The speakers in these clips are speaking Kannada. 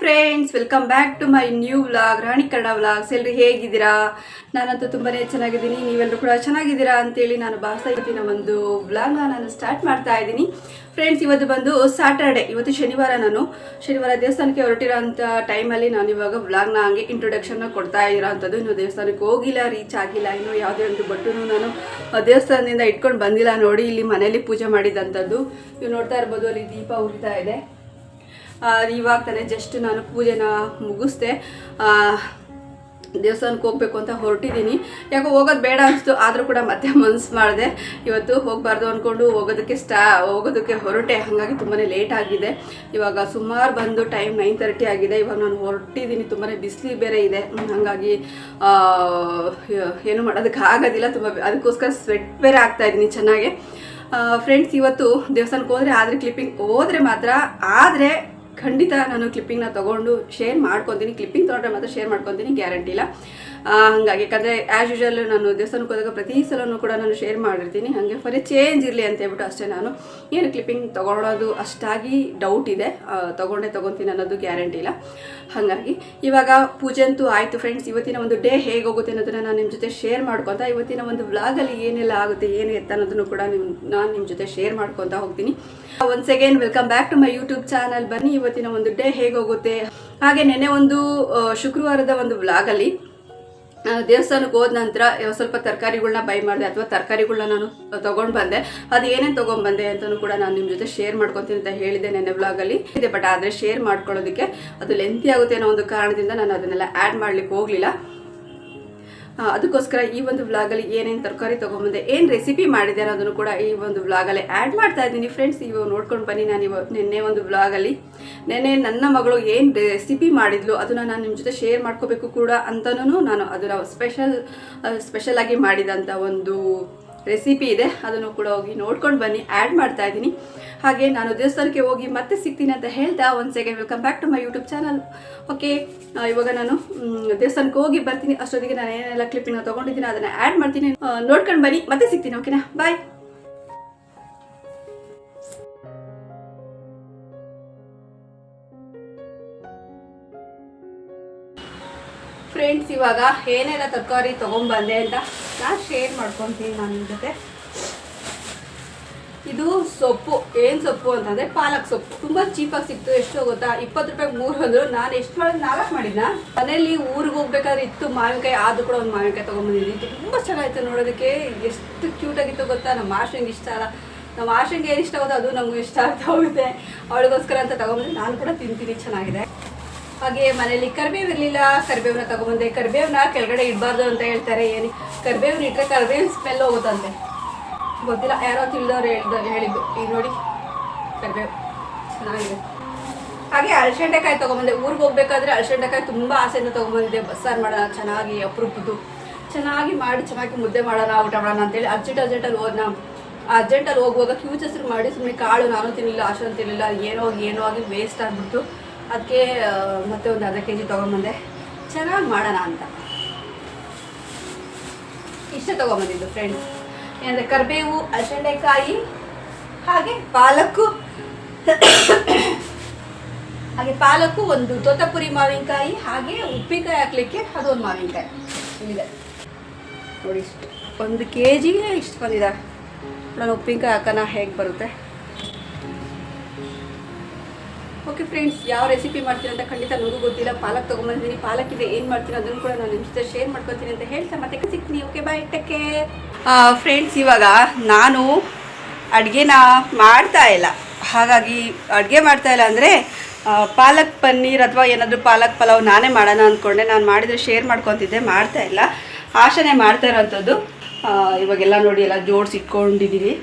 Friends welcome back to my new vlog Rani Kannada vlogs ಎಲ್ಲರೂ ಹೇಗಿದ್ದೀರಾ? ನಾನಂತೂ ತುಂಬಾ ಚೆನ್ನಾಗಿದ್ದೀನಿ. ನೀವೆಲ್ಲರೂ ಕೂಡ ಚೆನ್ನಾಗಿದ್ದೀರಾ ಅಂತೇಳಿ ನಾನು ಭಾವಿಸ್ತಾ ಇದ್ದೀನಿ. ಒಂದು ವ್ಲಾಗ್ನ ನಾನು ಸ್ಟಾರ್ಟ್ ಮಾಡ್ತಾ ಇದ್ದೀನಿ. ಫ್ರೆಂಡ್ಸ್ ಇವತ್ತು ಬಂದು ಸ್ಯಾಟರ್ಡೆ ಇವತ್ತು ಶನಿವಾರ ನಾನು. ಶನಿವಾರ ದೇವಸ್ಥಾನಕ್ಕೆ ಹೊರಟಿರೋ ಅಂಥ ಟೈಮಲ್ಲಿ ನಾನು ಇವಾಗ ವ್ಲಾಗ್ನ ಹಂಗೆ ಇಂಟ್ರೊಡಕ್ಷನ್ನ ಕೊಡ್ತಾ ಇರೋ ಅಂಥದ್ದು ಇನ್ನು ದೇವಸ್ಥಾನಕ್ಕೆ ಹೋಗಿಲ್ಲ ರೀಚ್ ಆಗಿಲ್ಲ. ಇನ್ನು ಯಾವುದೇ ಒಂದು ಬಟ್ಟೂ ನಾನು ದೇವಸ್ಥಾನದಿಂದ ಇಟ್ಕೊಂಡು ಬಂದಿಲ್ಲ ನೋಡಿ. ಇಲ್ಲಿ ಮನೇಲಿ ಪೂಜೆ ಮಾಡಿದಂಥದ್ದು. ನೀವು ನೋಡ್ತಾ ಇರ್ಬೋದು, ಅಲ್ಲಿ ದೀಪ ಉರಿತಾ ಇದೆ. ಇವಾಗ ತಾನೇ ಜಸ್ಟ್ ನಾನು ಪೂಜೆನ ಮುಗಿಸ್ದೆ. ದೇವಸ್ಥಾನಕ್ಕೆ ಹೋಗಬೇಕು ಅಂತ ಹೊರಟಿದ್ದೀನಿ. ಯಾಕೋ ಹೋಗೋದು ಬೇಡ ಅನಿಸ್ತು, ಆದರೂ ಕೂಡ ಮತ್ತೆ ಮನ್ಸು ಮಾಡಿದೆ. ಇವತ್ತು ಹೋಗಬಾರ್ದು ಅಂದ್ಕೊಂಡು ಹೋಗೋದಕ್ಕೆ ಸ್ಟಾ, ಹೋಗೋದಕ್ಕೆ ಹೊರಟೆ. ಹಾಗಾಗಿ ತುಂಬಾ ಲೇಟ್ ಆಗಿದೆ. ಇವಾಗ ಸುಮಾರು ಬಂದು ಟೈಮ್ ನೈನ್ ತರ್ಟಿ ಆಗಿದೆ. ಇವಾಗ ನಾನು ಹೊರಟಿದ್ದೀನಿ ತುಂಬಾ ಬಿಸಿಲು ಬೇರೆ ಇದೆ. ಹಾಗಾಗಿ ಏನು ಮಾಡೋದಕ್ಕೆ ಆಗೋದಿಲ್ಲ. ತುಂಬ ಅದಕ್ಕೋಸ್ಕರ ಸ್ವೆಟ್ ಬೇರೆ ಆಗ್ತಾ ಇದ್ದೀನಿ ಚೆನ್ನಾಗಿ. ಫ್ರೆಂಡ್ಸ್ ಇವತ್ತು ದೇವಸ್ಥಾನಕ್ಕೆ ಹೋದರೆ ಆದರೆ ಕ್ಲಿಪ್ಪಿಂಗ್ ಹೋದರೆ ಮಾತ್ರ. ಆದರೆ ಖಂಡಿತ ನಾನು ಕ್ಲಿಪ್ಪಿಂಗ್ನ ತೊಗೊಂಡು ಶೇರ್ ಮಾಡ್ಕೊತೀನಿ. ಕ್ಲಿಪ್ಪಿಂಗ್ ತೊಗೊಂಡ್ರೆ ಮಾತ್ರ ಶೇರ್ ಮಾಡ್ಕೊತೀನಿ ಗ್ಯಾರಂಟಿ ಇಲ್ಲ. ಹಂಗಾಗಿ ಯಾಕಂದರೆ ಆಸ್ ಯೂಶಲ್ ನಾನು ದೇವಸ್ಥಾನಕ್ಕೆ ಹೋದಾಗ ಪ್ರತಿ ಸಲನೂ ಕೂಡ ನಾನು ಶೇರ್ ಮಾಡಿರ್ತೀನಿ. ಹಾಗೆ ಫರಿ ಚೇಂಜ್ ಇರಲಿ ಅಂತ ಹೇಳ್ಬಿಟ್ಟು ಅಷ್ಟೇ ನಾನು. ಏನು ಕ್ಲಿಪ್ಪಿಂಗ್ ತಗೊಳ್ಳೋದು ಅಷ್ಟಾಗಿ ಡೌಟ್ ಇದೆ. ತಗೊಂಡೆ, ತೊಗೊತೀನಿ ಅನ್ನೋದು ಗ್ಯಾರಂಟಿ ಇಲ್ಲ. ಹಾಗಾಗಿ ಇವಾಗ ಪೂಜೆ ಅಂತೂ ಆಯಿತು ಫ್ರೆಂಡ್ಸ್ ಇವತ್ತಿನ ಒಂದು ಡೇ ಹೇಗೆ ಹೋಗುತ್ತೆ ಅನ್ನೋದನ್ನ ನಾನು ನಿಮ್ಮ ಜೊತೆ ಶೇರ್ ಮಾಡ್ಕೊತ, ಇವತ್ತಿನ ಒಂದು ವ್ಲಾಗಲ್ಲಿ ಏನೆಲ್ಲ ಆಗುತ್ತೆ, ಏನು ಎತ್ತ ಅನ್ನೋದನ್ನು ಕೂಡ ನಿಮ್ಮ ನಾನು ನಿಮ್ಮ ಜೊತೆ ಶೇರ್ ಮಾಡ್ಕೊತಾ ಹೋಗ್ತೀನಿ. Once again welcome back to my YouTube channel ಬನ್ನಿ, ಇವತ್ತಿನ ಒಂದು ಡೇ ಹೇಗೆ ಹೋಗುತ್ತೆ. ಹಾಗೆ ನೆನೆ ಒಂದು ಶುಕ್ರವಾರದ ಒಂದು ವ್ಲಾಗಲ್ಲಿ ದೇವಸ್ಥಾನಕ್ಕೆ ಹೋದ ನಂತರ ಸ್ವಲ್ಪ ತರಕಾರಿಗಳನ್ನ ಬೈ ಮಾಡಿದೆ ಅಥವಾ ತರಕಾರಿಗಳನ್ನ ನಾನು ತೊಗೊಂಡು ಬಂದೆ. ಅದು ಏನೇನು ತೊಗೊಂಡ್ಬಂದೆ ಅಂತಲೂ ಕೂಡ ನಾನು ನಿಮ್ಮ ಜೊತೆ ಶೇರ್ ಮಾಡ್ಕೊತೀನಿ ಅಂತ ಹೇಳಿದೆ ನೆನ್ನೆ ವ್ಲಾಗಲ್ಲಿ ಇದೆ ಬಟ್ ಆದರೆ ಶೇರ್ ಮಾಡ್ಕೊಳ್ಳೋದಕ್ಕೆ ಅದು ಲೆಂತಿ ಆಗುತ್ತೆ ಅನ್ನೋ ಒಂದು ಕಾರಣದಿಂದ ನಾನು ಅದನ್ನೆಲ್ಲ ಆ್ಯಡ್ ಮಾಡ್ಲಿಕ್ಕೆ ಹೋಗಲಿಲ್ಲ. ಅದಕ್ಕೋಸ್ಕರ ಈ ಒಂದು ವ್ಲಾಗಲ್ಲಿ ಏನೇನು ತರಕಾರಿ ತೊಗೊಂಬಂದೆ, ಏನು ರೆಸಿಪಿ ಮಾಡಿದೆ ಅನ್ನೋದನ್ನು ಕೂಡ ಈ ಒಂದು ವ್ಲಾಗಲ್ಲಿ ಆ್ಯಡ್ ಮಾಡ್ತಾ ಇದ್ದೀನಿ. ಫ್ರೆಂಡ್ಸ್ ಇವು ನೋಡ್ಕೊಂಡು ಬನ್ನಿ ನಾನು ಇವಾಗ ನಿನ್ನೆ ಒಂದು ವ್ಲಾಗಲ್ಲಿ ನೆನ್ನೆ ನನ್ನ ಮಗಳು ಏನು ರೆಸಿಪಿ ಮಾಡಿದ್ಲು ಅದನ್ನು ನಾನು ನಿಮ್ಮ ಜೊತೆ ಶೇರ್ ಮಾಡ್ಕೋಬೇಕು ಕೂಡ ಅಂತನೂ ನಾನು ಅದನ್ನು ಸ್ಪೆಷಲ್ ಸ್ಪೆಷಲಾಗಿ ಮಾಡಿದಂಥ ಒಂದು ರೆಸಿಪಿ ಇದೆ, ಅದನ್ನು ಕೂಡ ಹೋಗಿ ನೋಡ್ಕೊಂಡು ಬನ್ನಿ ಆ್ಯಡ್ ಮಾಡ್ತಾ ಇದ್ದೀನಿ. ಹಾಗೆ ನಾನು ದೇವಸ್ಥಾನಕ್ಕೆ ಹೋಗಿ ಮತ್ತೆ ಸಿಗ್ತೀನಿ ಅಂತ ಹೇಳ್ತಾ ಒಂದು second welcome back to my YouTube channel okay ಇವಾಗ ನಾನು ದೇವಸ್ಥಾನಕ್ಕೆ ಹೋಗಿ ಬರ್ತೀನಿ. ಅಷ್ಟೊತ್ತಿಗೆ ನಾನು ಏನೆಲ್ಲ ಕ್ಲಿಪ್ಪಿಂಗ್ ತೊಗೊಂಡಿದ್ದೀನಿ ಅದನ್ನು ಆ್ಯಡ್ ಮಾಡ್ತೀನಿ. ನೋಡ್ಕೊಂಡು ಬನ್ನಿ, ಮತ್ತೆ ಸಿಗ್ತೀನಿ ಓಕೆನಾ ಬಾಯ್ ಫ್ರೆಂಡ್ಸ್ ಇವಾಗ ಏನೆಲ್ಲ ತರಕಾರಿ ತೊಗೊಂಬಂದೆ ಅಂತ ನಾನು ಶೇರ್ ಮಾಡ್ಕೊತೀನಿ ನಾನು ನಿಮ್ಮ ಜೊತೆ. ಇದು ಸೊಪ್ಪು. ಏನು ಸೊಪ್ಪು ಅಂತಂದರೆ ಪಾಲಕ್ ಸೊಪ್ಪು. ತುಂಬ ಚೀಪಾಗಿ ಸಿಕ್ತು. ಎಷ್ಟು ಗೊತ್ತಾ? ಇಪ್ಪತ್ತು ರೂಪಾಯಿಗೆ ಮೂರು ಅಂದರು. ನಾನು ಎಷ್ಟು ಮಾಡಿದ್ ನಾಲ್ಕು ಮಾಡಿದ್ನ? ಮನೇಲಿ ಊರಿಗೆ ಹೋಗ್ಬೇಕಾದ್ರೆ ಇತ್ತು ಮಾವಿನಕಾಯಿ. ಆದರೂ ಕೂಡ ಒಂದು ಮಾವಿನಕಾಯಿ ತೊಗೊಂಬಂದಿದ್ದೀನಿ ತುಂಬ ಚೆನ್ನಾಗಿತ್ತು ನೋಡೋದಕ್ಕೆ. ಎಷ್ಟು ಕ್ಯೂಟಾಗಿತ್ತು ಗೊತ್ತಾ? ನಮ್ಮ ಆಶಂಗೆ ಇಷ್ಟ ಅಲ್ಲ. ನಮ್ಮ ಆಶಂಗೆ ಏನು ಇಷ್ಟ ಆಗುತ್ತೋ ಅದು ನಮಗೂ ಇಷ್ಟ ಆಗ್ತಾ ಹೋಗುತ್ತೆ. ಅವಳಿಗೋಸ್ಕರ ಅಂತ ತೊಗೊಂಬಂದು ನಾನು ಕೂಡ ತಿಂತೀನಿ. ಚೆನ್ನಾಗಿದೆ. ಹಾಗೆ ಮನೆಯಲ್ಲಿ ಕರಿಬೇವು ಇರಲಿಲ್ಲ ಕರಿಬೇವನ್ನ ತಗೊಂಬಂದೆ ಕರಿಬೇವನ್ನ ಕೆಳಗಡೆ ಇಡಬಾರ್ದು ಅಂತ ಹೇಳ್ತಾರೆ. ಏನು ಕರಿಬೇವನ್ನ ಇಟ್ಟರೆ ಕರಿಬೇವಿನ ಸ್ಮೆಲ್ ಹೋಗುತ್ತಂತೆ ಗೊತ್ತಿಲ್ಲ, ಯಾರೋ ತಿಳಿದವ್ರು ಹೇಳಿದ್ರು ಹೇಳಿದ್ದು. ಈಗ ನೋಡಿ, ಕರಿಬೇವು ಚೆನ್ನಾಗಿದೆ. ಹಾಗೆ ಅಳಸಂಡೆಕಾಯಿ ತೊಗೊಂಬಂದೆ ಊರಿಗೆ ಹೋಗ್ಬೇಕಾದ್ರೆ ಅಳಸಂಡೆಕಾಯಿ ತುಂಬ ಆಸೆಯಿಂದ ತೊಗೊಂಬಂದಿದ್ದೆ ಬಸ್ಸಾರು ಮಾಡೋಣ, ಚೆನ್ನಾಗಿ ಅಪರೂಪದ್ದು. ಚೆನ್ನಾಗಿ ಮಾಡಿ, ಚೆನ್ನಾಗಿ ಮುದ್ದೆ ಮಾಡೋಣ, ಊಟ ಮಾಡೋಣ ಅಂತೇಳಿ ಅರ್ಜೆಂಟ್ ಅರ್ಜೆಂಟಲ್ಲಿ ಹೋದ ಅರ್ಜೆಂಟಲ್ಲಿ ಹೋಗುವಾಗ ಕ್ಯೂಚಸ್ರು ಮಾಡಿ ಸುಮ್ಮನೆ ಕಾಳು ನಾನು ತಿನ್ನಲಿಲ್ಲ ಅಷ್ಟೊಂದು ತಿನ್ನಲಿಲ್ಲ ಏನೋ ಏನೋ ಆಗಿ ವೇಸ್ಟ್ ಆಗಿಬಿಡ್ತು. ಅದಕ್ಕೆ ಮತ್ತೆ ಒಂದು ಅರ್ಧ ಕೆ ಜಿ ತೊಗೊಂಬಂದೆ. ಚೆನ್ನಾಗಿ ಮಾಡೋಣ ಅಂತ. ಇಷ್ಟೇ ತೊಗೊಂಬಂದಿದ್ದು ಫ್ರೆಂಡ್ಸ್ ಏನಂದರೆ ಕರಿಬೇವು ಅಲಸಂಡೆಕಾಯಿ ಹಾಗೆ ಪಾಲಕ್ಕು. ಹಾಗೆ ಪಾಲಕ್ಕು, ಒಂದು ತೋತಪುರಿ ಮಾವಿನಕಾಯಿ, ಹಾಗೆ ಉಪ್ಪಿನಕಾಯಿ ಹಾಕ್ಲಿಕ್ಕೆ ಅದು ಒಂದು ಮಾವಿನಕಾಯಿ. ಇಲ್ಲಿದೆ ನೋಡಿ ಇಷ್ಟು. ಒಂದು ಕೆ ಜಿಗೆ ಇಷ್ಟು ಬಂದಿದೆ. ನಾನು ಉಪ್ಪಿನಕಾಯಿ ಹಾಕೋಣ ಹೇಗೆ ಬರುತ್ತೆ. ಫ್ರೆಂಡ್ಸ್ ಯಾವ ರೆಸಿಪಿ ಮಾಡ್ತೀನಿ ಅಂತ ಖಂಡಿತ ನನಗೂ ಗೊತ್ತಿಲ್ಲ. ಪಾಲಕ್ ತೊಗೊಂಬಂದಿದ್ದೀನಿ. ಪಾಲಕ್ ಇದೆ ಏನು ಮಾಡ್ತೀನಿ ಅದನ್ನು ಕೂಡ ನಾನು ನಿಮ್ಮ ಜೊತೆ ಶೇರ್ ಮಾಡ್ಕೊತೀನಿ ಅಂತ ಹೇಳ್ತಾ ಮತ್ತೆ ಸಿಗ್ತೀನಿ. ಓಕೆ ಬಾಯ್ ಟಕ್ಕೆ ಫ್ರೆಂಡ್ಸ್ ಇವಾಗ ನಾನು ಅಡುಗೆನ ಮಾಡ್ತಾ ಇಲ್ಲ. ಹಾಗಾಗಿ ಅಡುಗೆ ಮಾಡ್ತಾ ಇಲ್ಲ ಅಂದರೆ ಪಾಲಕ್ ಪನ್ನೀರ್ ಅಥವಾ ಏನಾದರೂ ಪಾಲಕ್ ಪಲಾವ್ ನಾನೇ ಮಾಡೋಣ ಅಂದ್ಕೊಂಡೆ. ನಾನು ಮಾಡಿದರೆ ಶೇರ್ ಮಾಡ್ಕೊತಿದ್ದೆ, ಮಾಡ್ತಾ ಇಲ್ಲ. ಆಶನೇ ಮಾಡ್ತಾ ಇರೋವಂಥದ್ದು ಇವಾಗೆಲ್ಲ ನೋಡಿ ಎಲ್ಲ ಜೋಡಿಸಿ ಇಟ್ಕೊಂಡಿದ್ದೀವಿ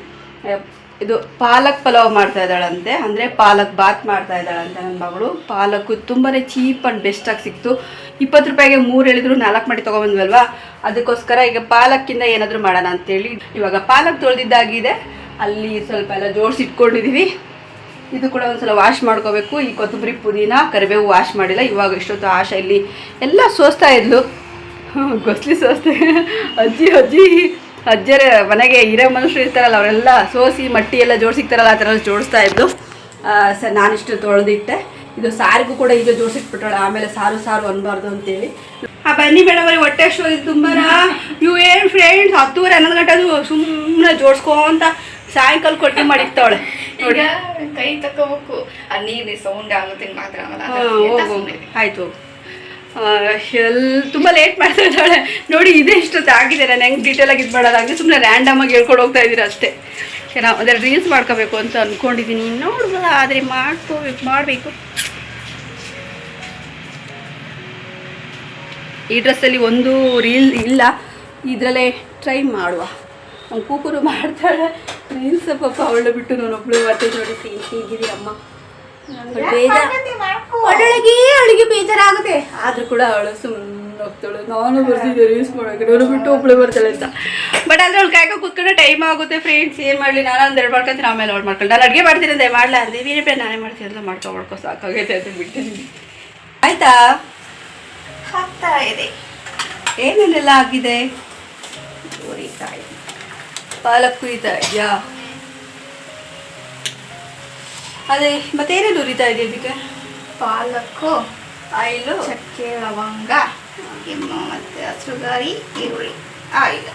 ಇದು ಪಾಲಕ್ ಪಲಾವ್ ಮಾಡ್ತಾ ಇದ್ದಾಳಂತೆ. ಅಂದರೆ ಪಾಲಕ್ ಬಾತ್ ಮಾಡ್ತಾ ಇದ್ದಾಳಂತೆ ನನ್ನ ಮಗಳು. ಪಾಲಕ್ಕು ತುಂಬಾ ಚೀಪ್ ಆ್ಯಂಡ್ ಬೆಸ್ಟಾಗಿ ಸಿಕ್ತು. ಇಪ್ಪತ್ತು ರೂಪಾಯಿಗೆ ಮೂರು ಹೇಳಿದ್ರು, ನಾಲ್ಕು ಮಾಡಿ ತೊಗೊಂಬಂದ್ವಲ್ವಾ ಅದಕ್ಕೋಸ್ಕರ ಈಗ ಪಾಲಕ್ಕಿಂದ ಏನಾದರೂ ಮಾಡೋಣ ಅಂತೇಳಿ. ಇವಾಗ ಪಾಲಕ್ ತೊಳೆದಿದ್ದಾಗಿದೆ. ಅಲ್ಲಿ ಸ್ವಲ್ಪ ಎಲ್ಲ ಜೋಡಿಸಿ ಇಟ್ಕೊಂಡಿದ್ದೀವಿ ಇದು ಕೂಡ ಒಂದ್ಸಲ ವಾಶ್ ಮಾಡ್ಕೋಬೇಕು. ಈ ಕೊತ್ತಂಬರಿ ಪುದೀನ, ಕರಿಬೇವು ವಾಶ್ ಮಾಡಿಲ್ಲ. ಇವಾಗ ಇಷ್ಟೊತ್ತು ಆಶ ಇಲ್ಲಿ ಎಲ್ಲ ಸೋಸ್ತಾ ಇದ್ಲು. ಗೊಸ್ಲಿ ಸೋಸ್ತೆ. ಅಜ್ಜಿ ಅಜ್ಜಿ. ಅಜ್ಜರ ಮನೆಗೆ ಹಿರೇ ಮನುಷ್ಯರು ಇರ್ತಾರಲ್ಲ ಅವರೆಲ್ಲ ಸೋಸಿ ಮಟ್ಟಿ ಎಲ್ಲ ಜೋಡಿಸಿರ್ತಾರಲ್ಲ ಆ ಥರ ಜೋಡಿಸ್ತಾ ಇದ್ದು. ಸರ್ ನಾನಿಷ್ಟು ತೊಳೆದಿಟ್ಟೆ. ಇದು ಸಾರಿಗೂ ಕೂಡ ಈಗ ಜೋಡಿಸಿಟ್ಬಿಟ್ಟಾಳೆ ಆಮೇಲೆ ಸಾರು ಸಾರು ಅನ್ಬಾರ್ದು ಅಂತೇಳಿ. ಆ ಬನ್ನಿ ಮೇಡಮ್ ಅವ್ರಿಗೆ ಹೊಟ್ಟೆ ಅಷ್ಟು ಹೋಗಿದ್ದು ತುಂಬಾನ ಇವು ಏನು ಫ್ರೆಂಡ್ಸ್ ಹತ್ತುವರೆ ಹನ್ನೊಂದು ಗಂಟೆ ಅದು ಸುಮ್ಮನೆ ಜೋಡಿಸ್ಕೊಂತ ಸಾಯಂಕಾಲ ಕೊಟ್ಟಿ ಮಾಡಿರ್ತಾವಳೆ. ನೋಡಿ. ಕೈ ತಕೋಬೇಕು ಆ ನೀರು ಸೌಂಡ್ ಆಗುತ್ತೆ ಮಾತ್ರ. ಆಯ್ತು ಎಲ್ ತುಂಬ ಲೇಟ್ ಮಾಡ್ತಾ ಇದ್ದಾಳೆ. ನೋಡಿ, ಇದೇ ಇಷ್ಟೊತ್ತು ಆಗಿದೆ. ನಾನು ಹೆಂಗೆ ಡೀಟೇಲ್ ಆಗಿ ಇದು ಮಾಡೋದು? ಹಂಗೆ ಸುಮ್ಮನೆ ರ್ಯಾಂಡಮ್ ಆಗಿ ಹೇಳ್ಕೊಂಡು ಹೋಗ್ತಾ ಇದ್ದೀರಾ ಅಷ್ಟೇ. ನಾವು ಅದರ ರೀಲ್ಸ್ ಮಾಡ್ಕೋಬೇಕು ಅಂತ ಅಂದ್ಕೊಂಡಿದ್ದೀನಿ ನೋಡ್ಬೋದ? ಆದರೆ ಮಾಡ್ಕೋಬೇಕು ಮಾಡಬೇಕು. ಈ ಡ್ರೆಸ್ಸಲ್ಲಿ ಒಂದು ರೀಲ್ ಇಲ್ಲ. ಇದರಲ್ಲೇ ಟ್ರೈ ಮಾಡುವ. ಅವ್ನು ಕೂಕುರು ಮಾಡ್ತಾಳೆ. ರೀಲ್ಸ್ ಪಾಪ ಅವಳು ಬಿಟ್ಟು ನಾನೊಬ್ಳು. ಮತ್ತೆ ನೋಡಿ ಹೀಗಿದ್ದೀರಮ್ಮ ಅಮ್ಮ ಒಳಗೆ ಅವಳಿಗೆ ಬೇಜಾರಾಗುತ್ತೆ. ಆದ್ರೂ ಕೂಡ ಅವಳು ಸುಮ್ಮನೆ ಹೋಗ್ತಾಳೆ. ನಾನು ಬರ್ತಿದ್ದೆ ರೀಲ್ಸ್ ಮಾಡೋಕೆ. ನಾನು ಬಿಟ್ಟು ಒಬ್ಳು ಬರ್ತಾಳೆ ಅಂತ. ಬಟ್ ಆದ್ರೆ ಅವ್ಳು ಕಾಯ್ಕೊ ಕೂತ್ಕೊಂಡೆ ಟೈಮ್ ಆಗುತ್ತೆ ಫ್ರೆಂಡ್ಸ್ ಏನು ಮಾಡಲಿ? ನಾನು ಒಂದು ಎರಡು ಮಾಡ್ಕೊಂತೀನಿ ಆಮೇಲೆ ಅವ್ಳು ಮಾಡ್ಕೊಂಡು ನಾನು ಅಡುಗೆ ಮಾಡ್ತೀನಿ ಅಂದೆ. ಮಾಡಲ ಅಂದೆ. ಬೇರೆ ಬೇರೆ ನಾನೇ ಮಾಡ್ತೀನಿ. ಅಂತ ಮಾಡ್ಕೊ ಮಾಡ್ಕೊ. ಸಾಕಾಗೈತೆ ಅಂತ ಬಿಟ್ಟಿದ್ದೀನಿ ಆಯ್ತಾ? ಆಗ್ತಾ ಇದೆ. ಏನೇನೆಲ್ಲ ಆಗಿದೆ? ಉರಿಕಾಯಿ ಪಾಲಕ್ ಕುಯ್ತಾ ಇದೆಯಾ? ಅದೇ ಮತ್ತೇನೇನು ಉರಿತಾ ಇದೆ ಇದಕ್ಕೆ ಪಾಲಕ್ಕು ಆಯಿಲು ಚಕ್ಕೆ ಲವಂಗ ಇನ್ನು ಮತ್ತೆ ಹಸುಗಾರಿ ಈರುಳ್ಳಿ ಆಯಿಲ್.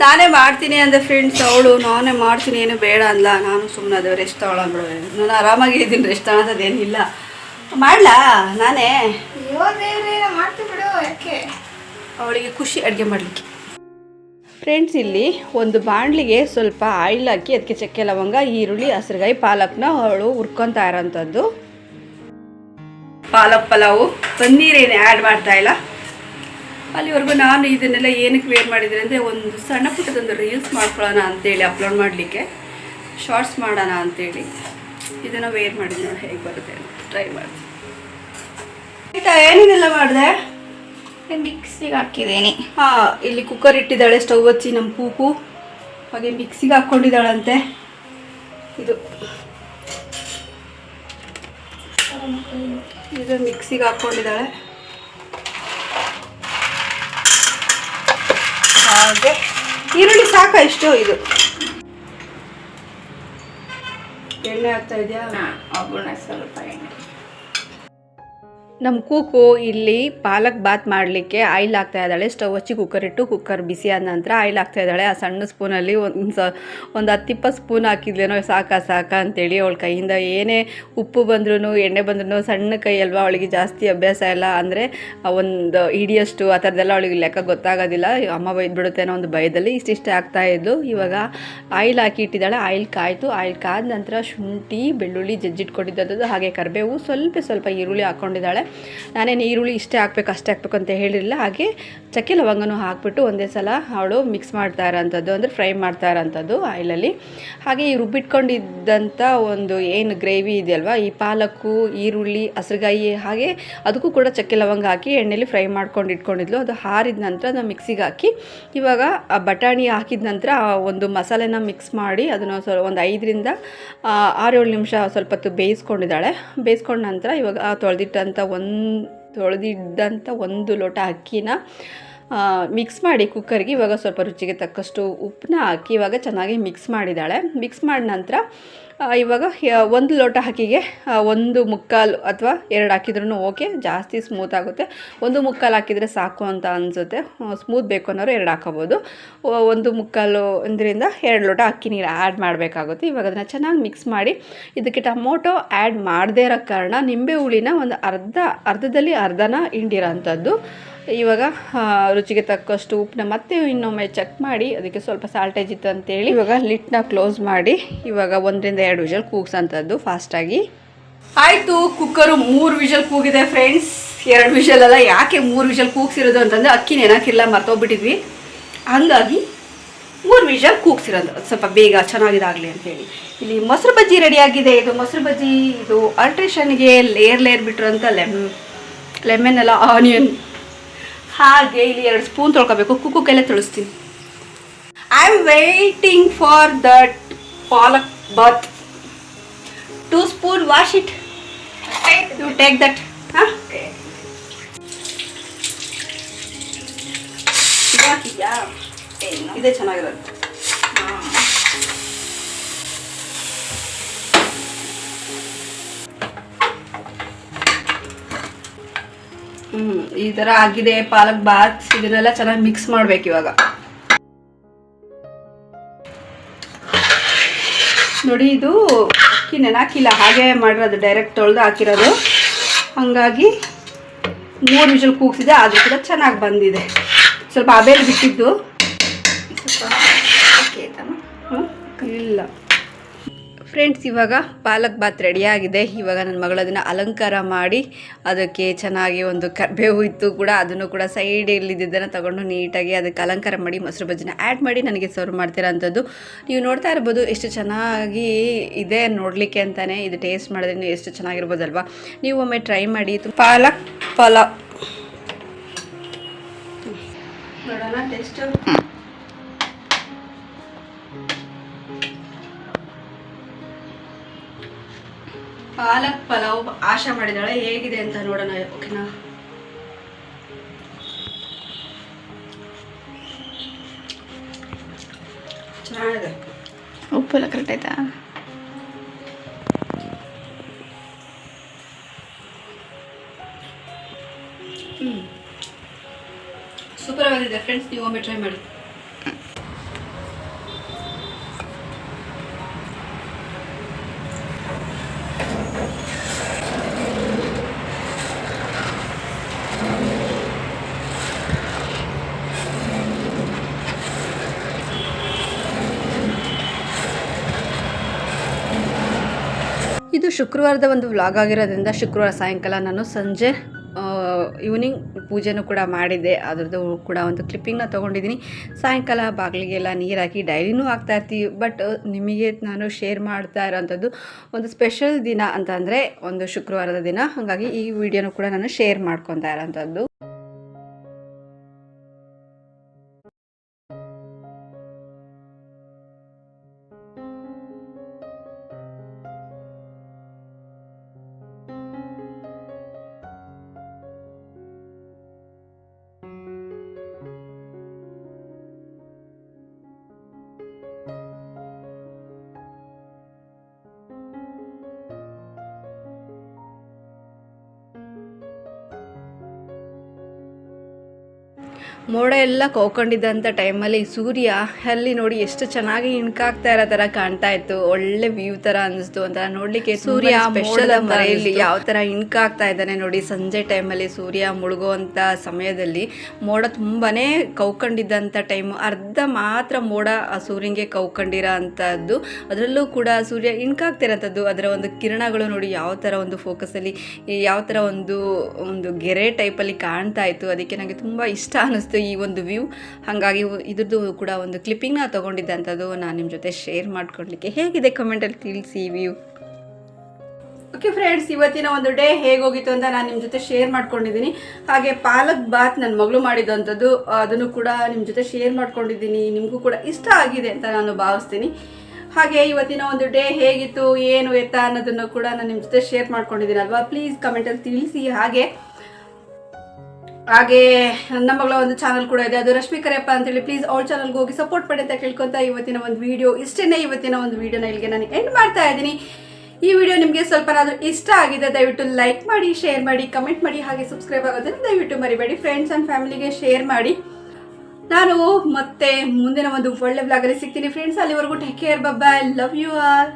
ನಾನೇ ಮಾಡ್ತೀನಿ ಅಂದರೆ ಫ್ರೆಂಡ್ಸ್ ಅವಳು ನಾನೇ ಮಾಡ್ತೀನಿ ಏನು ಬೇಡ ಅಂದ್ಲ. ನಾನು ಸುಮ್ಮನೆ ಅದು ರೆಸ್ಟ್ ಬಿಡು. ನಾನು ಆರಾಮಾಗಿ ಇದ್ದೀನಿ ರೆಸ್ಟ್ ಏನಿಲ್ಲ. ಮಾಡ್ಲಾ? ನಾನೇ? ಮಾಡ್ತೀನಿ ಬಿಡು ಯಾಕೆ? ಅವಳಿಗೆ ಖುಷಿ ಅಡುಗೆ ಮಾಡಲಿಕ್ಕೆ. ಫ್ರೆಂಡ್ಸ್ ಇಲ್ಲಿ ಒಂದು ಬಾಣಲಿಗೆ ಸ್ವಲ್ಪ ಆಯಿಲ್ ಹಾಕಿ ಅದಕ್ಕೆ ಚಕ್ಕೆ ಲವಂಗ, ಈರುಳ್ಳಿ ಹಸಿರುಗಾಯಿ ಪಾಲಕ್ನ ಅವಳು ಹುರ್ಕೊತಾ ಇರೋಂಥದ್ದು. ಪಾಲಕ್ ಪಲಾವು ಪನ್ನೀರೇನು ಆ್ಯಡ್ ಮಾಡ್ತಾ ಇಲ್ಲ. ಅಲ್ಲಿವರೆಗೂ ನಾನು ಇದನ್ನೆಲ್ಲ ಏನಕ್ಕೆ ವೇರ್ ಮಾಡಿದ್ದೀನಿ ಅಂದರೆ, ಒಂದು ಸಣ್ಣ ಪುಟ್ಟದೊಂದು ರೀಲ್ಸ್ ಮಾಡ್ಕೊಳ್ಳೋಣ ಅಂತೇಳಿ ಅಪ್ಲೋಡ್ ಮಾಡಲಿಕ್ಕೆ ಶಾರ್ಟ್ಸ್ ಮಾಡೋಣ ಅಂತೇಳಿ ಇದನ್ನು ವೇರ್ ಮಾಡಿದ್ದೀನಿ. ನೋಡಿ ಹೇಗೆ ಬರುತ್ತೆ ಟ್ರೈ ಮಾಡಿದೆ ಆಯಿತಾ ಏನೇನೆಲ್ಲ ಮಾಡಿದೆ? ಮಿಕ್ಸಿಗೆ ಹಾಕಿದ್ದೀನಿ. ಹಾ ಇಲ್ಲಿ ಕುಕ್ಕರ್ ಇಟ್ಟಿದ್ದಾಳೆ ಸ್ಟವ್ ಹಚ್ಚಿ ನಮ್ಮ ಕೂಕು ಹಾಗೆ ಮಿಕ್ಸಿಗೆ ಹಾಕ್ಕೊಂಡಿದ್ದಾಳಂತೆ ಇದು. ಇದು ಮಿಕ್ಸಿಗೆ ಹಾಕ್ಕೊಂಡಿದ್ದಾಳೆ ಹಾಗೆ. ಈರುಳ್ಳಿ ಸಾಕ ಇಷ್ಟು ಇದು? ಎಣ್ಣೆ ಹಾಕ್ತಾ ಇದೆಯಾ? ಹಾಂ ಸ್ವಲ್ಪ ಎಣ್ಣೆ. ನಮ್ಮ ಕೂಕು ಇಲ್ಲಿ ಪಾಲಕ್ ಬಾತ್ ಮಾಡಲಿಕ್ಕೆ ಆಯಿಲ್ ಹಾಕ್ತಾ ಇದ್ದಾಳೆ. ಸ್ಟವ್ ಹಚ್ಚಿ ಕುಕ್ಕರ್ ಇಟ್ಟು ಕುಕ್ಕರ್ ಬಿಸಿ ಆದ ನಂತರ ಆಯಿಲ್ ಹಾಕ್ತಾ ಇದ್ದಾಳೆ. ಆ ಸಣ್ಣ ಸ್ಪೂನಲ್ಲಿ ಒಂದು ಸ, ಒಂದು ಹತ್ತಿಪ್ಪತ್ತು ಸ್ಪೂನ್ ಹಾಕಿದ್ಲೇನೋ ಸಾಕ ಸಾಕ ಅಂತೇಳಿ ಅವಳ ಕೈಯಿಂದ ಏನೇ ಉಪ್ಪು ಬಂದ್ರೂ ಎಣ್ಣೆ ಬಂದ್ರೂ ಸಣ್ಣ ಕೈ ಅಲ್ವಾ ಅವಳಿಗೆ ಜಾಸ್ತಿ ಅಭ್ಯಾಸ ಇಲ್ಲ. ಅಂದರೆ ಒಂದು ಹಿಡಿಯಷ್ಟು ಆ ಥರದ್ದೆಲ್ಲ ಅವಳಿಗೆ ಲೆಕ್ಕ ಗೊತ್ತಾಗೋದಿಲ್ಲ. ಅಮ್ಮ ಬೈದ್ಬಿಡುತ್ತೆ ಅನ್ನೋ ಒಂದು ಭಯದಲ್ಲಿ ಇಷ್ಟಿಷ್ಟೇ ಆಗ್ತಾ ಇದ್ದು ಇವಾಗ ಆಯಿಲ್ ಹಾಕಿ ಇಟ್ಟಿದ್ದಾಳೆ. ಆಯಿಲ್ ಕಾಯ್ತು. ಆಯಿಲ್ ಕಾದ ನಂತರ ಶುಂಠಿ, ಬೆಳ್ಳುಳ್ಳಿ ಜಜ್ಜಿಟ್ಕೊಂಡಿದ್ದಂಥದ್ದು ಹಾಗೆ ಕರಿಬೇವು, ಸ್ವಲ್ಪ ಸ್ವಲ್ಪ ಈರುಳ್ಳಿ ಹಾಕ್ಕೊಂಡಿದ್ದಾಳೆ ನಾನೇನು ಈರುಳ್ಳಿ ಇಷ್ಟೇ ಹಾಕ್ಬೇಕು, ಅಷ್ಟೇ ಹಾಕ್ಬೇಕು ಅಂತ ಹೇಳಿರಲಿಲ್ಲ. ಹಾಗೆ ಚಕ್ಕೆ ಲವಂಗನೂ ಹಾಕ್ಬಿಟ್ಟು ಒಂದೇ ಸಲ ಅವಳು ಮಿಕ್ಸ್ ಮಾಡ್ತಾ ಇರೋಂಥದ್ದು, ಅಂದರೆ ಫ್ರೈ ಮಾಡ್ತಾ ಇರೋಂಥದ್ದು ಆಯಿಲಲ್ಲಿ. ಹಾಗೆ ಈ ರುಬ್ಬಿಟ್ಕೊಂಡಿದ್ದಂಥ ಒಂದು ಏನು ಗ್ರೇವಿ ಇದೆಯಲ್ವ, ಈ ಪಾಲಕ್ಕು, ಈರುಳ್ಳಿ, ಹಸಿರುಗಾಯಿ, ಹಾಗೆ ಅದಕ್ಕೂ ಕೂಡ ಚಕ್ಕೆ ಲವಂಗ ಹಾಕಿ ಎಣ್ಣೆಲಿ ಫ್ರೈ ಮಾಡ್ಕೊಂಡು ಇಟ್ಕೊಂಡಿದ್ಲು. ಅದು ಹಾರಿದ ನಂತರ ನಾವು ಮಿಕ್ಸಿಗೆ ಹಾಕಿ ಇವಾಗ ಆ ಬಟಾಣಿ ಹಾಕಿದ ನಂತರ ಒಂದು ಮಸಾಲೆನ ಮಿಕ್ಸ್ ಮಾಡಿ ಅದನ್ನು ಸ್ವಲ್ಪ, ಒಂದು ಐದರಿಂದ ಆರೇಳು ನಿಮಿಷ ಸ್ವಲ್ಪ ಹೊತ್ತು ಬೇಯಿಸ್ಕೊಂಡಿದ್ದಾಳೆ. ಬೇಯಿಸ್ಕೊಂಡ ನಂತರ ಇವಾಗ ತೊಳೆದಿಟ್ಟಂಥ ತೊಳೆದಿದ್ದಂಥ ಒಂದು ಲೋಟ ಅಕ್ಕಿನ ಮಿಕ್ಸ್ ಮಾಡಿ ಕುಕ್ಕರ್ಗೆ ಇವಾಗ ಸ್ವಲ್ಪ ರುಚಿಗೆ ತಕ್ಕಷ್ಟು ಉಪ್ಪನ್ನ ಹಾಕಿ ಇವಾಗ ಚೆನ್ನಾಗಿ ಮಿಕ್ಸ್ ಮಾಡಿದ್ದಾಳೆ. ಮಿಕ್ಸ್ ಮಾಡಿದ ನಂತರ ಇವಾಗ ಒಂದು ಲೋಟ ಹಾಕಿಗೆ ಒಂದು ಮುಕ್ಕಾಲು ಅಥವಾ ಎರಡು ಹಾಕಿದ್ರೂ ಓಕೆ ಜಾಸ್ತಿ ಸ್ಮೂತ್ ಆಗುತ್ತೆ. ಒಂದು ಮುಕ್ಕಾಲು ಹಾಕಿದರೆ ಸಾಕು ಅಂತ ಅನಿಸುತ್ತೆ. ಸ್ಮೂತ್ ಬೇಕು ಅನ್ನೋರು ಎರಡು ಹಾಕೋಬೋದು. ಒಂದು ಮುಕ್ಕಾಲು ಇದರಿಂದ ಎರಡು ಲೋಟ ಅಕ್ಕಿ ನೀರು ಆ್ಯಡ್ ಮಾಡಬೇಕಾಗುತ್ತೆ. ಇವಾಗ ಅದನ್ನು ಚೆನ್ನಾಗಿ ಮಿಕ್ಸ್ ಮಾಡಿ, ಇದಕ್ಕೆ ಟೊಮೊಟೊ ಆ್ಯಡ್ ಮಾಡದೇ ಇರೋ ಕಾರಣ ನಿಂಬೆ ಹುಳಿನ ಒಂದು ಅರ್ಧ, ಅರ್ಧದಲ್ಲಿ ಅರ್ಧನ ಹಿಂಡಿರೋ ಅಂಥದ್ದು ಇವಾಗ ರುಚಿಗೆ ತಕ್ಕಷ್ಟು ಉಪ್ಪನ್ನ ಮತ್ತೆ ಇನ್ನೊಮ್ಮೆ ಚೆಕ್ ಮಾಡಿ, ಅದಕ್ಕೆ ಸ್ವಲ್ಪ ಸಾಲ್ಟೇಜ್ ಇತ್ತು ಅಂತೇಳಿ. ಇವಾಗ ಲಿಟ್ನ ಕ್ಲೋಸ್ ಮಾಡಿ, ಇವಾಗ ಒಂದರಿಂದ ಎರಡು ವಿಷಲ್ ಕೂಗ್ಸಂಥದ್ದು ಫಾಸ್ಟಾಗಿ ಆಯಿತು ಕುಕ್ಕರು ಮೂರು ವಿಷಲ್ ಕೂಗಿದೆ ಫ್ರೆಂಡ್ಸ್ ಎರಡು ವಿಷಲ್ ಅಲ್ಲ, ಯಾಕೆ ಮೂರು ವಿಷಲ್ ಕೂಗ್ಸಿರೋದು ಅಂತಂದರೆ ಅಕ್ಕಿ ನೆನಕಿಲ್ಲ ಮರ್ತೋಗ್ಬಿಟ್ಟಿದ್ವಿ. ಹಂಗಾಗಿ ಮೂರು ವಿಷಲ್ ಕೂಗ್ಸಿರೋದು. ಸ್ವಲ್ಪ ಬೇಗ ಚೆನ್ನಾಗಿದಾಗಲಿ ಅಂತೇಳಿ. ಇಲ್ಲಿ ಮೊಸರು ಬಜ್ಜಿ ರೆಡಿಯಾಗಿದೆ ಇದು ಮೊಸರು ಬಜ್ಜಿ, ಇದು ಅಲ್ಟ್ರೇಷನ್ಗೆ ಲೇಯರ್ ಲೇಯರ್ ಬಿಟ್ಟಿರೋಂಥ ಲೆಮ್ ಲೆಮನ್ ಎಲ್ಲ ಆನಿಯನ್ ಹಾಗೆ ಇಲ್ಲಿ ಎರಡು ಸ್ಪೂನ್ ತೊಳ್ಕೊಬೇಕು. ಕುಕ್ಕು ಕೈಲೇ ತೊಳಿಸ್ತೀನಿ. I am waiting for that palak bath. Two spoon wash it you take that ಹಾಂ ಹಾಕಿದ್ಯಾ ಏನು ಇದೇ ಚೆನ್ನಾಗಿರೋದು. ಈ ತರ ಆಗಿದೆ, ಪಾಲಕ್ ಬಾತ್, ಇದನ್ನೆಲ್ಲ ಚೆನ್ನಾಗಿ ಮಿಕ್ಸ್ ಮಾಡ್ಬೇಕು ಇವಾಗ. ನೋಡಿ, ಇದು ಅಕ್ಕಿ ನೆನಾಕಿಲ್ಲ, ಹಾಗೆ ಮಾಡಿರೋದು ಡೈರೆಕ್ಟ್ ತೊಳೆದು ಹಾಕಿರೋದು. ಹಾಗಾಗಿ ಮೂರು ವಿಷಲ್ ಕೂಗ್ಸಿದೆ, ಆದರೂ ಕೂಡ ಚೆನ್ನಾಗಿ ಬಂದಿದೆ. ಸ್ವಲ್ಪ ಅಬೇಲ್ ಬಿಟ್ಟಿದ್ದು. ಫ್ರೆಂಡ್ಸ್ ಇವಾಗ ಪಾಲಕ್ ಬಾತ್ ರೆಡಿಯಾಗಿದೆ ಇವಾಗ ನನ್ನ ಮಗಳು ಅದನ್ನು ಅಲಂಕಾರ ಮಾಡಿ ಅದಕ್ಕೆ ಚೆನ್ನಾಗಿ ಒಂದು ಕರ್ಬೇವು ಇತ್ತು ಕೂಡ ಅದನ್ನು ಕೂಡ ಸೈಡ್ ಇಲ್ಲಿದ್ದನ್ನು ತಗೊಂಡು ನೀಟಾಗಿ ಅದಕ್ಕೆ ಅಲಂಕಾರ ಮಾಡಿ ಮೊಸರು ಬಜ್ಜಿನ ಆ್ಯಡ್ ಮಾಡಿ ನನಗೆ ಸರ್ವ್ ಮಾಡ್ತಿರೋ ಅಂಥದ್ದು ನೀವು ನೋಡ್ತಾ ಇರ್ಬೋದು. ಎಷ್ಟು ಚೆನ್ನಾಗಿ ಇದೆ ನೋಡಲಿಕ್ಕೆ ಅಂತಾನೆ ಇದು ಟೇಸ್ಟ್ ಮಾಡಿದ್ರೆ ಎಷ್ಟು ಚೆನ್ನಾಗಿರ್ಬೋದಲ್ವಾ? ನೀವು ಒಮ್ಮೆ ಟ್ರೈ ಮಾಡಿ. ಪಾಲಕ್ ಪಲಾವ್. ನೋಡೋಣ ಟೇಸ್ಟು ಪಾಲಕ್ ಪಲಾವ್ ಆಶಾ ಮಾಡಿದಾಳೆ ಹೇಗಿದೆ ಅಂತ ನೋಡೋಣ ಓಕೆನಾ? ಚೆನ್ನಾಗಿದೆ. ಉಪ್ಪೆಲ್ಲ ಕರೆಕ್ಟ್ ಆಯ್ತಾ? ಸೂಪರ್ ಆಗಿದೆ ಫ್ರೆಂಡ್ಸ್ ನೀವು ಒಮ್ಮೆ ಟ್ರೈ ಮಾಡಿ. ಶುಕ್ರವಾರದ ಒಂದು ವ್ಲಾಗ್ ಆಗಿರೋದ್ರಿಂದ ಶುಕ್ರವಾರ ಸಾಯಂಕಾಲ ನಾನು ಸಂಜೆ ಈವ್ನಿಂಗ್ ಪೂಜೆನೂ ಕೂಡ ಮಾಡಿದ್ದೆ. ಅದರದ್ದು ಕೂಡ ಒಂದು ಕ್ಲಿಪ್ಪಿಂಗ್ನ ತೊಗೊಂಡಿದ್ದೀನಿ. ಸಾಯಂಕಾಲ ಬಾಗಿಲಿಗೆಲ್ಲ ನೀರು ಹಾಕಿ ಡೈಲಿನೂ ಹಾಕ್ತಾ ಇರ್ತೀವಿ. ಬಟ್ ನಿಮಗೆ ನಾನು ಶೇರ್ ಮಾಡ್ತಾ ಇರೋಂಥದ್ದು ಒಂದು ಸ್ಪೆಷಲ್ ದಿನ ಅಂತಂದರೆ ಒಂದು ಶುಕ್ರವಾರದ ದಿನ. ಹಾಗಾಗಿ ಈ ವಿಡಿಯೋನೂ ಕೂಡ ನಾನು ಶೇರ್ ಮಾಡ್ಕೊತಾ ಇರೋಂಥದ್ದು. ಮೋಡ ಎಲ್ಲ ಕೋಕೊಂಡಿದ್ದಂಥ ಟೈಮಲ್ಲಿ ಸೂರ್ಯ ಅಲ್ಲಿ ನೋಡಿ ಎಷ್ಟು ಚೆನ್ನಾಗಿ ಇಣ್ಕಾಗ್ತಾ ಇರೋ ಥರ ಕಾಣ್ತಾ ಇತ್ತು. ಒಳ್ಳೆ ವ್ಯೂ ಥರ ಅನಿಸ್ತು ಅಂತ ನೋಡಲಿಕ್ಕೆ ಸೂರ್ಯ ಸ್ಪೆಷಲ್ ಮರೆಯಲ್ಲಿ ಯಾವ ಥರ ಇಣ್ಕಾಗ್ತಾ ಇದ್ದಾನೆ ನೋಡಿ ಸಂಜೆ ಟೈಮಲ್ಲಿ ಸೂರ್ಯ ಮುಳುಗುವಂಥ ಸಮಯದಲ್ಲಿ ಮೋಡ ತುಂಬಾ ಕೌಕೊಂಡಿದ್ದಂಥ ಟೈಮು ಅರ್ಧ ಮಾತ್ರ ಮೋಡ ಆ ಸೂರ್ಯನಿಗೆ ಕೌಕೊಂಡಿರೋ ಅಂಥದ್ದು ಅದರಲ್ಲೂ ಕೂಡ ಸೂರ್ಯ ಇಣ್ಕಾಗ್ತಿರೋಂಥದ್ದು ಅದರ ಒಂದು ಕಿರಣಗಳು ನೋಡಿ ಯಾವ ಥರ ಒಂದು ಫೋಕಸಲ್ಲಿ ಯಾವ ಥರ ಒಂದು ಒಂದು ಗೆರೆ ಟೈಪಲ್ಲಿ ಕಾಣ್ತಾ ಇತ್ತು. ಅದಕ್ಕೆ ನನಗೆ ತುಂಬ ಇಷ್ಟ ಅನ್ನಿಸ್ತು ಈ ಒಂದು ವ್ಯೂ. ಹಾಗಾಗಿ ಇದ್ರದ್ದು ಕೂಡ ಒಂದು ಕ್ಲಿಪ್ಪಿಂಗ್ನ ತೊಗೊಂಡಿದ್ದೆ ಅಂಥದ್ದು ನಾನು ನಿಮ್ಮ ಜೊತೆ ಶೇರ್ ಮಾಡ್ಕೊಳ್ಲಿಕ್ಕೆ ಹೇಗಿದೆ ಕಮೆಂಟಲ್ಲಿ ತಿಳಿಸಿ ವ್ಯೂ? ಓಕೆ ಫ್ರೆಂಡ್ಸ್ ಇವತ್ತಿನ ಒಂದು ಡೇ ಹೇಗೋಗಿತ್ತು ಅಂತ ನಾನು ನಿಮ್ಮ ಜೊತೆ ಶೇರ್ ಮಾಡ್ಕೊಂಡಿದ್ದೀನಿ. ಹಾಗೆ ಪಾಲಕ್ ಬಾತ್ ನನ್ನ ಮಗಳು ಮಾಡಿದಂಥದ್ದು ಅದನ್ನು ಕೂಡ ನಿಮ್ಮ ಜೊತೆ ಶೇರ್ ಮಾಡ್ಕೊಂಡಿದ್ದೀನಿ. ನಿಮಗೂ ಕೂಡ ಇಷ್ಟ ಆಗಿದೆ ಅಂತ ನಾನು ಭಾವಿಸ್ತೀನಿ. ಹಾಗೆ ಇವತ್ತಿನ ಒಂದು ಡೇ ಹೇಗಿತ್ತು, ಏನು ಎತ್ತ ಅನ್ನೋದನ್ನು ಕೂಡ ನಾನು ನಿಮ್ಮ ಜೊತೆ ಶೇರ್ ಮಾಡ್ಕೊಂಡಿದ್ದೀನಿ ಅಲ್ವಾ? ಪ್ಲೀಸ್ ಕಮೆಂಟಲ್ಲಿ ತಿಳಿಸಿ. ಹಾಗೆ ಹಾಗೆ ನನ್ನ ಮಗಳ ಒಂದು ಚಾನಲ್ ಕೂಡ ಇದೆ. ಅದು ರಶ್ಮಿ ಕರೆಯಪ್ಪ ಅಂತೇಳಿ. ಪ್ಲೀಸ್ ಅವ್ಳ ಚಾನಲ್ಗೆ ಹೋಗಿ ಸಪೋರ್ಟ್ ಮಾಡಿ ಅಂತ ಕೇಳ್ಕೊತ ಇವತ್ತಿನ ಒಂದು ವಿಡಿಯೋ ಇಷ್ಟೇ ಇವತ್ತಿನ ಒಂದು ವಿಡಿಯೋನ ಇಲ್ಲಿಗೆ ನಾನು ಎಂಡ್ ಮಾಡ್ತಾ ಇದ್ದೀನಿ. ಈ ವಿಡಿಯೋ ನಿಮಗೆ ಸ್ವಲ್ಪನಾದರೂ ಇಷ್ಟ ಆಗಿದೆ, ದಯವಿಟ್ಟು ಲೈಕ್ ಮಾಡಿ ಶೇರ್ ಮಾಡಿ ಕಮೆಂಟ್ ಮಾಡಿ, ಹಾಗೆ ಸಬ್ಸ್ಕ್ರೈಬ್ ಆಗೋದನ್ನು ದಯವಿಟ್ಟು ಮರಿಬೇಡಿ. ಫ್ರೆಂಡ್ಸ್ ಆ್ಯಂಡ್ ಫ್ಯಾಮಿಲಿಗೆ ಶೇರ್ ಮಾಡಿ. ನಾನು ಮತ್ತೆ ಮುಂದಿನ ಒಂದು ಒಳ್ಳೆ ವ್ಲಾಗಲ್ಲಿ ಸಿಗ್ತೀನಿ. ಫ್ರೆಂಡ್ಸ್ ಅಲ್ಲಿವರೆಗೂ take care bye love you all